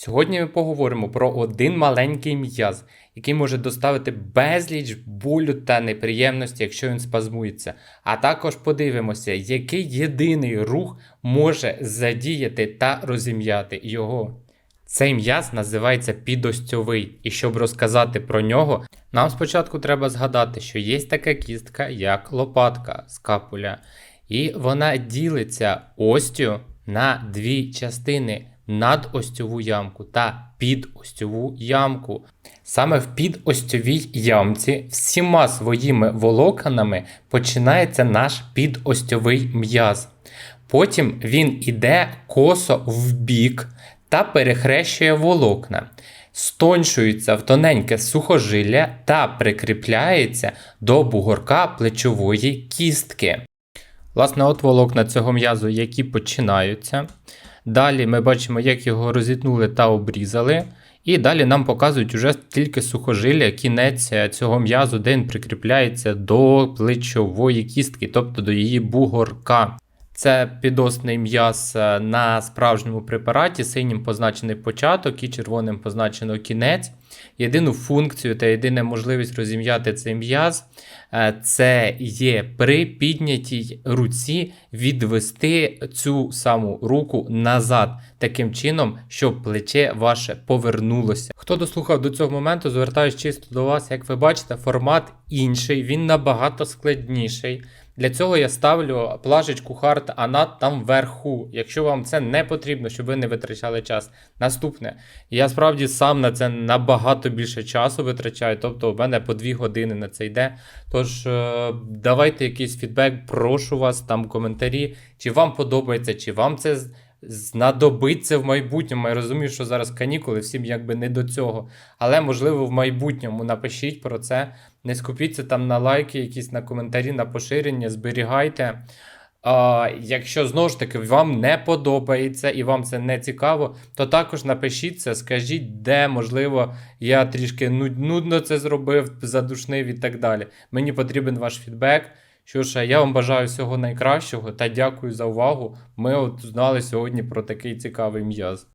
Сьогодні ми поговоримо про один маленький м'яз, який може доставити безліч болю та неприємності, якщо він спазмується. А також подивимося, який єдиний рух може задіяти та розім'яти його. Цей м'яз називається підостьовий, і щоб розказати про нього, нам спочатку треба згадати, що є така кістка, як лопатка скапуля, і вона ділиться остю на дві частини надостьову ямку та підостьову ямку. Саме в підостьовій ямці всіма своїми волокнами починається наш підостьовий м'яз. Потім він іде косо в бік та перехрещує волокна, стоншується в тоненьке сухожилля та прикріпляється до бугорка плечової кістки. Власне, от волокна цього м'язу, які починаються. Далі ми бачимо, як його розітнули та обрізали. І далі нам показують уже тільки сухожилля, кінець цього м'язу, де він прикріпляється до плечової кістки, тобто до її бугорка. Це підосний м'яз е, на справжньому препараті, синім позначений початок і червоним позначено кінець. Єдину функцію та єдина можливість розім'яти цей м'яз е, це є при піднятій руці відвести цю саму руку назад, таким чином, щоб плече ваше повернулося. Хто дослухав до цього моменту, звертаюсь чисто до вас, як ви бачите, формат інший, він набагато складніший. Для цього я ставлю плашечку Hard Anat там вверху, якщо вам це не потрібно, щоб ви не витрачали час. Наступне, я справді сам на це набагато більше часу витрачаю, тобто у мене по 2 години на це йде. Тож е, давайте якийсь фідбек, прошу вас, там коментарі, чи вам подобається, чи вам це знадобиться в майбутньому. Я розумію, що зараз канікули, всім якби не до цього. Але можливо в майбутньому напишіть про це. Не скупіться там на лайки, якісь на коментарі, на поширення, зберігайте. А, якщо знову ж таки вам не подобається і вам це не цікаво, то також напишіть це, скажіть, де, можливо, я трішки нудно це зробив, задушнив і так далі. Мені потрібен ваш фідбек. Що ж, я вам бажаю всього найкращого та дякую за увагу. Ми от знали сьогодні про такий цікавий м'яз.